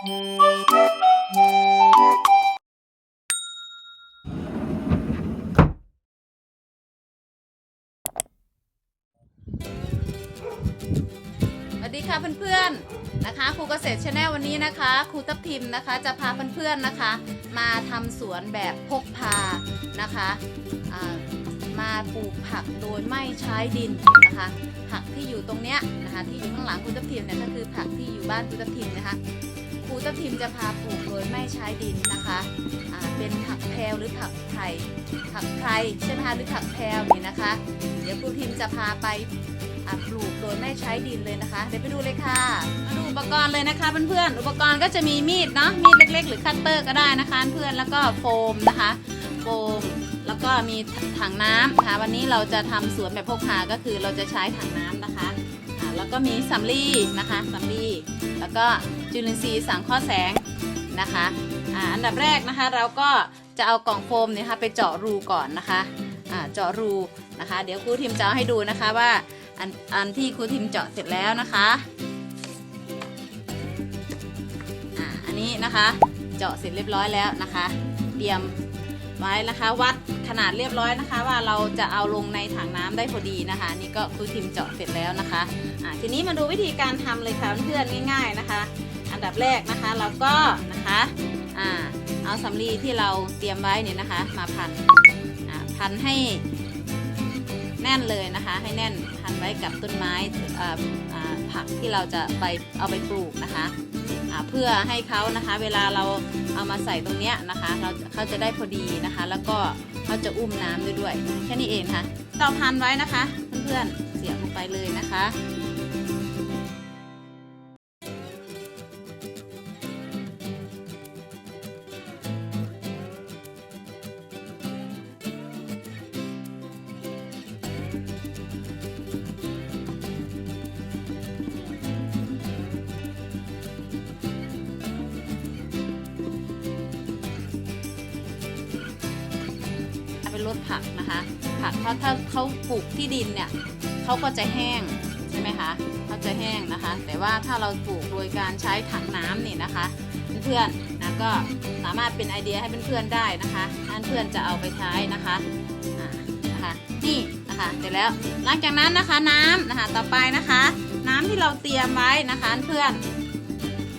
สวัสดีค่ะเพื่อนๆนะคะครูเกษตรชาแนลวันนี้นะคะครูทับทิมนะคะจะพาเพื่อนๆนะคะ มาทำสวนแบบพกพานะคะมาปลูกผักโดยไม่ใช้ดินนะคะ ผักที่อยู่ตรงเนี้ยนะคะที่อยู่ข้างหลังครูทับทิมเนี่ยก็คือผักที่อยู่บ้านครูทับทิมนะคะ รูทับทิมจะพาปลูกโดยไม่ใช้ดินนะคะเป็นผักแพรวหรือผักไผ่ผักไพรใช่ไหมคะหรือผักแพรวนี่นะคะ เดี๋ยวครูทิมจะพาไปปลูกโดยไม่ใช้ดินเลยนะคะ เดี๋ยวไปดูเลยค่ะ มาดูอุปกรณ์เลยนะคะเพื่อนๆ อุปกรณ์ก็จะมีมีดเนาะ มีดเล็ก ๆ หรือคัตเตอร์ก็ได้นะคะเพื่อน แล้วก็โฟมนะคะ โฟม แล้วก็มีถังน้ำนะคะ วันนี้เราจะทำสวนแบบพกพา ก็คือเราจะใช้ถังน้ำนะคะ แล้วก็มีสำลีนะคะสำลี แล้วก็ จุลินทรีย์สังเคราะห์แสงนะคะอ่าอันดับแรกนะคะเราก็จะเอากล่องโฟมเนี่ยค่ะไปเจาะรูก่อนนะคะอ่าเจาะรูนะคะ เดี๋ยวครูทิมจะเอาให้ดูนะคะว่าอันอันที่ครูทิมเจาะเสร็จแล้วนะคะอ่าอันนี้นะคะเจาะเสร็จเรียบร้อยแล้วนะคะ เตรียมไว้นะคะวัดขนาดเรียบร้อยนะคะ ว่าเราจะเอาลงในถังน้ำได้พอดีนะคะ นี่ก็ครูทิมเจาะเสร็จแล้วนะคะอ่าทีนี้มาดูวิธีการทำเลยค่ะเพื่อนๆง่าย ๆนะคะ นดับแรกนะคะเราก็นะคะอ่าเอาสำลีที่เราเตรียมไว้เนี่ยนะคะ มาพันอ่าพันให้แน่นเลยนะคะ ให้แน่นพันไว้กับต้นไม้อ่าอ่าผักที่เราจะไปเอาไปปลูกนะคะเพื่อให้เขานะคะเวลาเราเอามาใส่ตรงเนี้ยนะคะเราเขาจะได้พอดีนะคะ แล้วก็เขาจะอุ้มน้ำด้วยด้วยแค่นี้เองค่ะต่อพันไว้นะคะ เพื่อนๆเสียบลงไปเลยนะคะ เอาไปลดผักนะคะ ผักเขาถ้าเขาปลูกที่ดินเนี่ยเขาก็จะแห้งใช่ไหมคะเขาจะแห้งนะคะ แต่ว่าถ้าเราปลูกโดยการใช้ถังน้ำนี่นะคะเพื่อนๆนะก็สามารถเป็นไอเดียให้เพื่อนๆได้นะคะถ้าเพื่อนจะเอาไปใช้นะคะนะคะนี่นะคะเสร็จแล้วหลังจากนั้นนะคะน้ำนะคะต่อไปนะคะ น้ำที่เราเตรียมไว้นะคะเพื่อน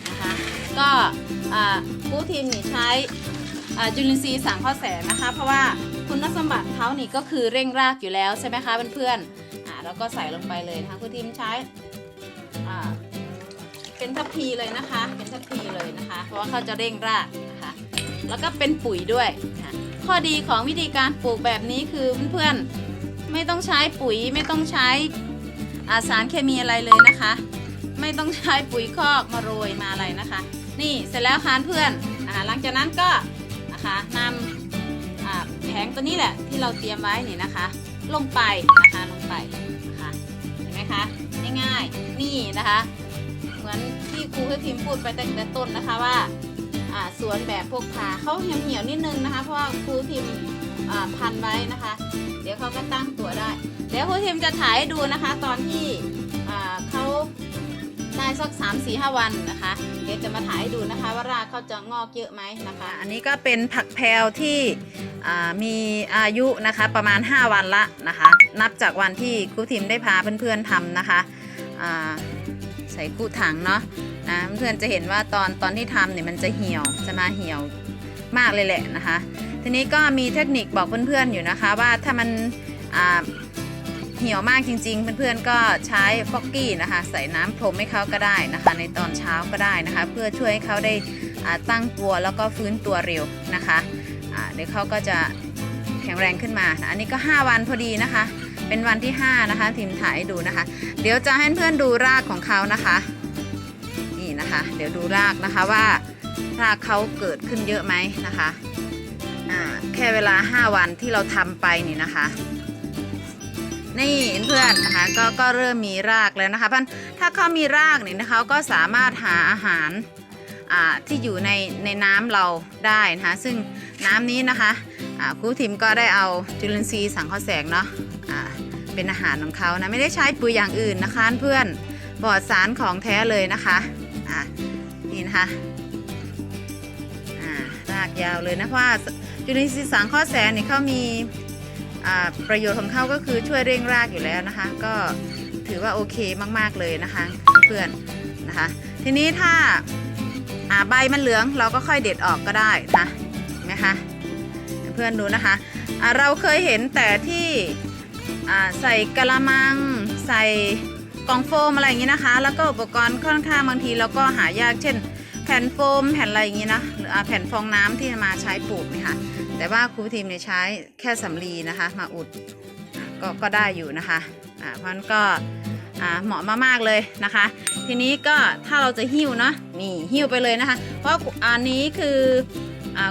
นะคะก็ผู้ทีมนี่ใช้จุลินทรีย์สังเคราะห์แสงนะคะ เพราะว่า คุณสมบัติเขานี่ก็คือเร่งรากอยู่แล้วใช่ไหมคะเพื่อนๆอ่าแล้วก็ใส่ลงไปเลยนะคะคุณทีมใช้อ่าเป็นทัพพีเลยนะคะ เป็นทัพพีเลยนะคะ เพราะว่าเขาจะเร่งรากนะคะ แล้วก็เป็นปุ๋ยด้วยนะคะข้อดีของวิธีการปลูกแบบนี้คือเพื่อนๆไม่ต้องใช้ปุ๋ยไม่ต้องใช้อาสารเคมีอะไรเลยนะคะ ไม่ต้องใช้ปุ๋ยคอกมาโรยมาอะไรนะคะ นี่เสร็จแล้วค่ะเพื่อนนะคะหลังจากนั้นก็นะคะนำอ่า ตัวนี้แหละที่เราเตรียมไว้นี่นะคะ ลงไปนะคะลงไปนะคะเห็นไหมคะง่ายๆนี่นะคะ เหมือนที่ครูให้พิมพ์พูดไปตั้งแต่ต้นนะคะว่าสวนแบบพวกพาเขาเหี่ยวๆนิดนึงนะคะ เพราะว่าครูพิมพ์พันไว้นะคะ เดี๋ยวเขาก็ตั้งตัวได้ เดี๋ยวครูพิมพ์จะถ่ายให้ดูนะคะ ตอนที่เขา ได้สัก 3 4 5 วันนะคะ เดี๋ยวจะมาถ่ายให้ดูนะคะ ว่ารากเขาจะงอกเยอะไหมนะคะ อันนี้ก็เป็นผักแพรวที่มีอายุนะคะประมาณ 5 วันละนะคะ นับจากวันที่ครูทิมได้พาเพื่อนๆทำนะคะใส่คู่ถังเนาะนะเพื่อนๆจะเห็นว่าตอนตอนที่ทำเนี่ยมันจะเหี่ยวจะมาเหี่ยวมากเลยแหละนะคะ ทีนี้ก็มีเทคนิคบอกเพื่อนๆอยู่นะคะว่าถ้ามันอ่า เหี่ยวมากจริง ๆ เพื่อนๆก็ใช้ฟอกกี้นะคะ ใส่น้ำพรมให้เขาก็ได้นะคะ ในตอนเช้าก็ได้นะคะ เพื่อช่วยให้เขาได้ตั้งตัวแล้วก็ฟื้นตัวเร็วนะคะเดี๋ยวเขาก็จะแข็งแรงขึ้นมา อันนี้ก็ 5 วันพอดีนะคะ เป็นวันที่ 5 นะคะทีมถ่ายดูนะคะ เดี๋ยวจะให้เพื่อนดูรากของเขานะคะนี่นะคะ เดี๋ยวดูรากนะคะว่ารากเขาเกิดขึ้นเยอะไหมนะคะแค่เวลา 5 วันที่เราทำไปนี่นะคะ นี่เพื่อนนะคะก็ก็เริ่มมีรากแล้วนะคะเพื่อนถ้าเขามีรากเนี่ยนะคะก็สามารถหาอาหารที่อยู่ในในน้ำเราได้นะคะซึ่งน้ำนี้นะคะครูทิมก็ได้เอาจุลินทรีย์สังเคราะห์แสงเนาะอ่าเป็นอาหารของเขานะไม่ได้ใช้ปุ๋ยอย่างอื่นนะคะเพื่อนปลอดสารของแท้เลยนะคะอ่านี่นะคะากยาวเลยนะเพราะว่าจุลินทรีย์สังเคราะห์แสงเนี่ยเขามี ประโยชน์ของเขาก็คือช่วยเร่งรากอยู่แล้วนะคะ ก็ถือว่าโอเคมากๆเลยนะคะเพื่อนนะคะ ทีนี้ถ้าอ่าใบมันเหลืองเราก็ค่อยเด็ดออกก็ได้นะเห็นไหมคะเพื่อนดูนะคะเราเคยเห็นแต่ที่ใส่กะละมัง ใส่กล่องโฟมอะไรอย่างนี้นะคะ แล้วก็อุปกรณ์ค่อนข้างบางทีเราก็หายากเช่น แผ่นโฟมแผ่นอะไรอย่างนี้นะหรือแผ่นฟองน้ำที่มาใช้ปลูกนะคะ แต่ว่าครูทีมเนี่ยใช้แค่สำลีนะคะ มาอุดก็ก็ได้อยู่นะคะอ่าเพราะฉะนั้นก็เหมาะมากๆเลยนะคะ ทีนี้ก็ถ้าเราจะหิ้วเนาะนี่หิ้วไปเลยนะคะ เพราะอันนี้คือ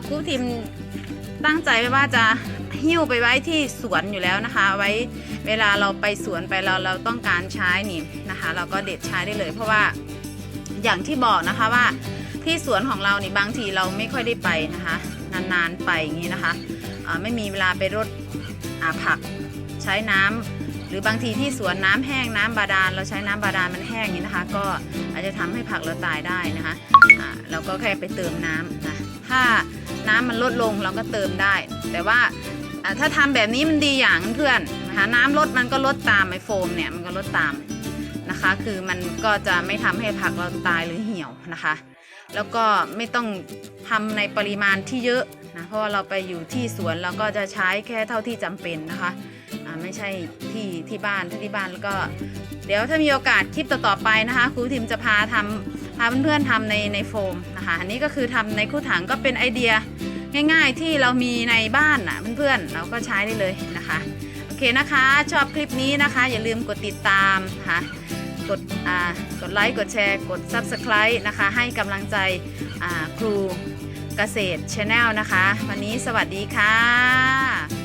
ครูทีมตั้งใจไว้ว่าจะหิ้วไปไว้ที่สวนอยู่แล้วนะคะ ไว้เวลาเราไปสวนไปเราเราต้องการใช้นี่นะคะ เราก็เด็ดใช้ได้เลย เพราะว่าอย่างที่บอกนะคะว่าที่สวนของเรานี่บางทีเราไม่ค่อยได้ไปนะคะ นานๆไปอย่างนี้นะคะไม่มีเวลาไปรดอาผักใช้น้ำหรือบางทีที่สวนน้ำแห้งน้ำบาดาลเราใช้น้ำบาดาลมันแห้งอย่างนี้นะคะ ก็อาจจะทำให้ผักเราตายได้นะคะเราก็แค่ไปเติมน้ำนะถ้าน้ำมันลดลงเราก็เติมได้ แต่ว่าถ้าทำแบบนี้มันดีอย่างเพื่อนนะคะน้ำลดมันก็ลดตามไอโฟมเนี่ยมันก็ลดตามนะคะ คือมันก็จะไม่ทำให้ผักเราตายหรือเหี่ยวนะคะ แล้วก็ไม่ต้องทำในปริมาณที่เยอะนะเพราะว่าเราไปอยู่ที่สวนเราก็จะใช้แค่เท่าที่จำเป็นนะคะไม่ใช่ที่ที่บ้านถ้าที่บ้านแล้วก็ เดี๋ยวถ้ามีโอกาสคลิปต่อๆไปนะคะครูทิมจะพาทำพาเพื่อนๆทำในในโฟมนะคะอันนี้ก็คือทำในคู่ถังก็เป็นไอเดียง่าย ๆที่เรามีในบ้านนะเพื่อนๆเราก็ใช้ได้เลยนะคะโอเคนะคะ ชอบคลิปนี้นะคะ อย่าลืมกดติดตามนะคะ กดอ่ากดไลค์กดแชร์ กด Subscribe นะคะ ให้กำลังใจครูเกษตร Channel นะคะ วันนี้สวัสดีค่ะ